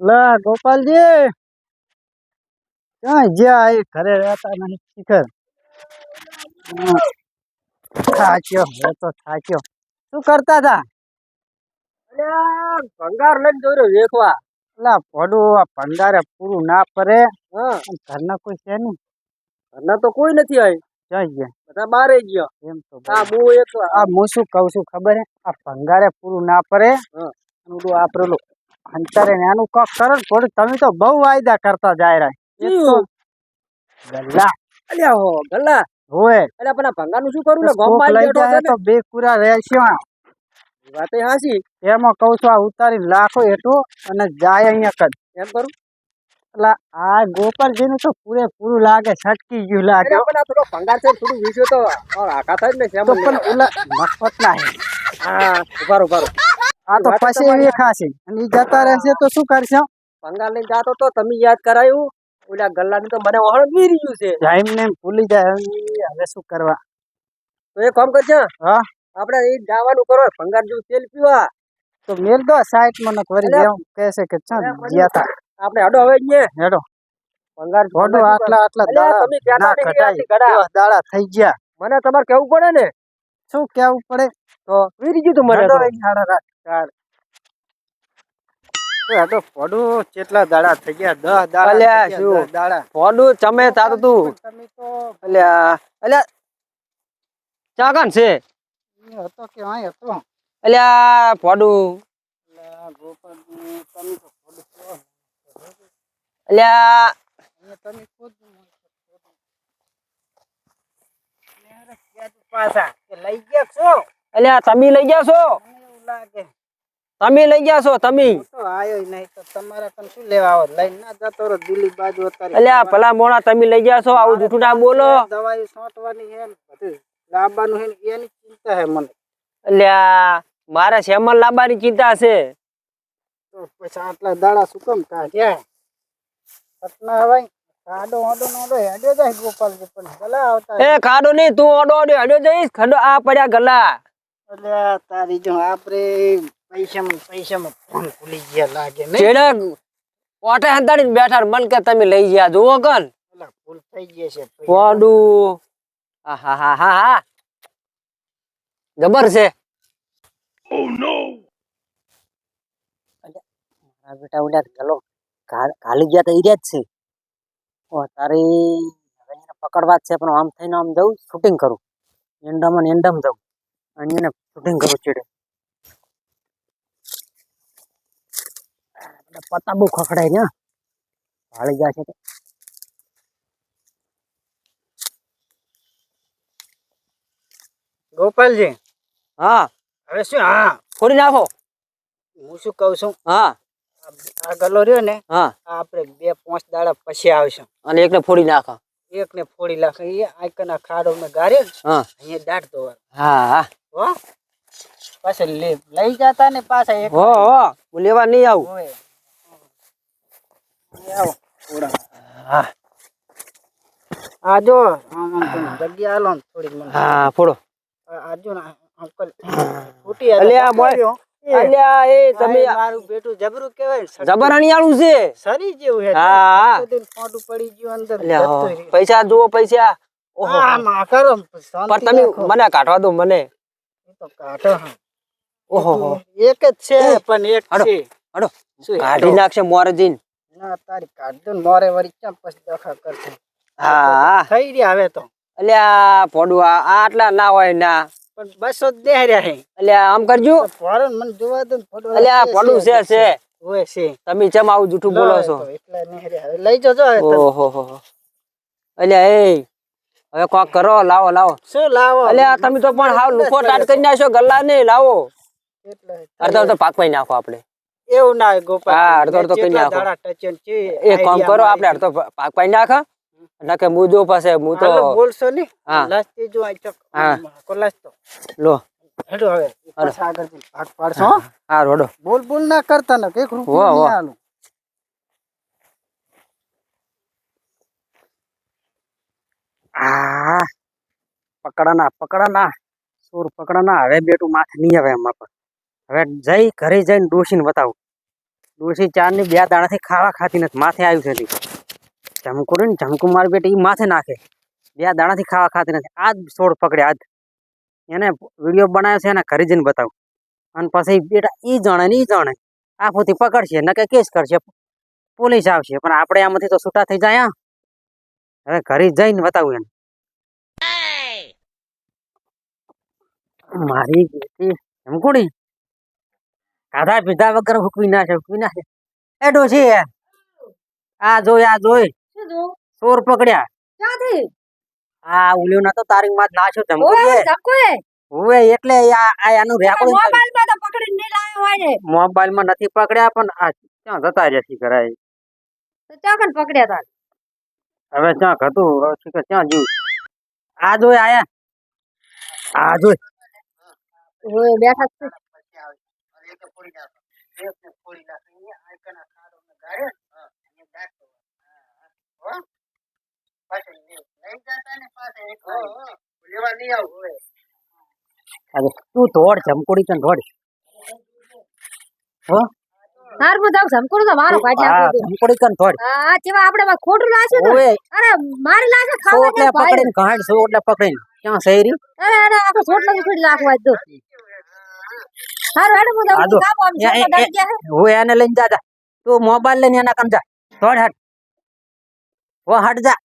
લા ગોપાલજી. ક્યાં જ્યાં એ ઘરે રહેતા નહીં શિખર. થાક્યો હવે તો થાક્યો. શું કરતા હતા ભંગાર લઈને દોર્યો વેચવા એટલે પડું આ ભંગારે પૂરું ના પડે હા. ઘરના કોઈ છે નહીં. ઘરના તો કોઈ નથી આવી ક્યાં ગયા? બધા બારે ગયો. એમ તો આ. હું એક આ હું શું કહું છું ખબર હે? આ ભંગારે પૂરું ના પડે હા. ઓલું આ પેલું અંતરે ને આનું કોક કરો થોડું તમે તો બહુ વાયદા કરતા જાય રહ્યા ગલ્લા. અલ્યા હો ગલ્લા. હોય અલ્યા પણ ભંગાનું શું કરું? ને ગોમમાં લઈ જાય તો બે કુરા રહેશે. વાતે હાસી. એમાં કહું છું આ ઉતારી લાખો એટલું અને જાય અહીંયા કદ. એમ કરું? એટલે આ ગોપાલજી નું તો પૂરેપૂરું લાગે છટકી ગયું લાગે. પણ આ થોડો ભંગાર છે થોડું વિશે તો આખા થાય ને પણ ઓલા મફત ના હા. ઉભારો ઉભારો આ તો ફસી પછી તમારી. અને જતા રહેશે તો શું કરશે? ભંગાર લઈને જાતો તો તમે યાદ કરાયું? ઓલા ગલ્લા તો મને વીરી ગયું છે. ટાઈમ ને ભૂલી જાય. હવે શું કરવા? તો એ કામ કરશે હા? આપણે એ જવાનું કરો. ભંગાર જેવું તેલ પીવા. તો મેલ દો સાઈટ મને વરી દેવ. કહે છે કે ચાલ ગયા તા. આપણે હડો હવે ને હેડો. ભંગાર ભોડો આટલા આટલા દાડા ના નહીં કે કટાય આટલી ગળા. દસ દાડા થઈ ગયા. મને તમારે કેવું પડે ને? શું કેવું પડે? તો વીરી ગયું તું મને હેડો તો. અહીં હાડા રાખ. એ આ તો ભોડું કેટલા દાડા થઈ ગયા? દસ દાડા અલ્યા, શું? દાડા. ફોડું ચમે તાતું તું. તમે તો અલ્યા અલ્યા ચાકણ છે? હતો કે અહીં હતો. અલ્યા ફોડું. અલ્યા, તમે તો ભોડું છો. અલ્યા અહીંયા તમે ખુદ અલ્યા, ક્યાં તું પાછા? લઈ ગયા છો? અલ્યા તમે લઈ ગયા છો? લાગે. તમે લઈ ગયા છો તમે? તો આયો નહીં તો તમારા કન શું લેવા આવો? લઈને ના જતો રહો દિલ્હી બાજુ અત્યારે. અલ્યા ભલા મોણા તમે લઈ ગયા છો આવું જૂઠું ના બોલો. દવાઈ છાંટવાની હે ને બધું લાવવાનું ને એની ચિંતા હે મને. અલ્યા મારે શ્યામલ લાંબાની ચિંતા છે? તો પછી આટલા દાડા શું કેમ કાઢ્યા કાડો ઓડો નોડો હેડ્યો જાય ગોપાલજી પણ ભલા આવતા એ ખાડો નહીં તું ઓડો ઓડો હડ્યો જઈશ ખડો આ પડ્યા ગલા. એટલે તારી જો આપડે પૈસામાં પૈસામાં ફોન ભૂલી ગયા લાગે નહીં. ચેડે ઓટે હંતાડીને બેઠા મન કે તમે લઈ ગયા જુઓ કન. ભૂલ થઈ ગઈ છે ફોડું હા હા હા હા હા જબર છે મારા બેટા ચલો ખાલી ગયા તો એ જ છે. ઓ તારી હવે એને પકડવા જ છે પણ આમ થઈને આમ જવું શૂટિંગ કરું. એન્ડમ ને એન્ડમ જવું અને એને શૂટિંગ કરું ચીડે બધા પત્તા બહુ ખખડાય ને ભાળી ગયા છે તો ગોપાલજી હા હવે શું હા ફોડી નાખો હું શું કહું છું હા આ ગલો રહ્યો ને હા આ આપણે બે પાંચ દાડા પછી આવશું અને એકને ફોડી નાખો। એક ને ફોડી લાખ એ આઈકના ખાડો ને ગારે હા અહીંયા દાટ દો હા હા। હો? પાછા લે લઈ જતા ને પાછા એક હો હો હું લેવા નહીં આવું. અહીં આવો થોડા હા. આ આમ આમ જગ્યા આલો થોડીક મને. હા ફોડો. આ આ અંકલ. ફૂટી અલ્યા બોય. અલ્યા એ તમે મારું બેટું જબરું કહેવાય ને, છે. સરી જેવું હે ફોટું પડી ગયું અંદર. પૈસા જુઓ પૈસા. ઓહો આમાં કરો ને, તમે મને કાઢવા દો મને. તો કાઢો હા. ઓહો એક જ છે પણ એક છે. હાડો. કાઢી નાખશે મોરજીન ના તારી કાઢ દો મોરે વળી ક્યાં પછી દખા કરશે હા. થઈ રહ્યા હવે તો. અલ્યા ફોડું આ આ આટલા ના હોય ના પણ બસો જ દેહર્યા હે. અલ્યા આમ કરજો. ફોરન મને જોવા દો ને અલ્યા ફોડું છે છે હોય છે. તમે ચમ આવું જૂઠું બોલો છો. એટલા નેહર્યા હવે લઈ જજો ઓહો હો. અલ્યા એ હવે કોક કરો લાવો લાવો. શું લાવો? અલ્યા તમે તો પણ હાવ લુખો ટાટ કરી નાખશો ગલ્લા નહીં લાવો. અડધો અડધો પાકવાઈ નાખો આપણે. એવું ના ગોપાલ હા, અડધો અડધો કરી નાખો. એ કામ કરો માં આપણે અડધો પાકવાઈ નાખો. નકે મુજો પાસે હું તો બોલશો ને હા. લાસ્ટ જો આ ચક હા. કોલાસ તો. લો. હેડો હવે પાછા આગળ ભાગ પાડશો હા. રોડો. બોલ બોલ ના કરતા ને કે વાહ, રૂપિયા નહીં વાહ. આલું આ પકડાના પકડાના. સુર પકડાના. હવે બેટું માથ નહીં આવે એમાં પર હવે જઈ ઘરે જઈને ડોસીને બતાવું. ડોશી ચાર ને બે દાણાથી ખાવા ખાતી નથી માથે આવ્યું છે તી. જમકુ ને જમકુ મારી બેટી એ માથે નાખે. બે દાણાથી ખાવા ખાતી નથી આજ છોડ પકડે આજ. એને વીડિયો બનાવ્યો છે એને ઘરે જઈને બતાવું. અને પછી બેટા ઈ જાણે ને એ જાણે આ પોતી પકડશે ન કે કેસ કરશે પોલીસ આવશે પણ આપણે આમાંથી તો છૂટા થઈ જાય હવે ઘરે જઈને બતાવું એને. મારી બેટી જમકુડી ખાધા પીધા વગર હુકવી ના છે હુકવી ના છે એ ડોશી આ જોઈ આ જોઈ. શું ચોર પકડ્યા. ક્યાંથી? આ ઉલ્યો ના તો તારી માં ઓય, ધક્કો એ. હવે એટલે આ આનું મોબાઈલ મોબાઈલમાં તો પકડીને નહીં લાવ્યો હોય મોબાઈલમાં નથી પકડ્યા પણ આ ક્યાં જતા રહ્યા છે કરાય તો ક્યાં પકડ્યા તા? હવે ક્યાં હતું હવે ક્યાં જીવ? આ જોઈ આયા. આ જોઈ. ઓય, બેઠા જ છે. અરે તું દોડ જમકોડી તને દોડ. હાર હું જાઉં ધમકોડું તો મારો કાઢી હા નાખી દે. જમકોડી તને દોડ? હા, જેવા આપણે માં ખોટું નાખ્યું ને. અરે, મારી લાગે ખાવા એટલે. પકડીને ઘાટ સો એટલે પકડીને. ક્યાં શહેરી અરે, અરે, આખો જ ફૂટી નાખવા જ દો. હારું, હેડો, હું જો. કામ આમ હે. હું એને લઈને જા જા. તું મોબાઈલ લઈને એના કામ જા. દોડ હટ. ઓ હટ જા.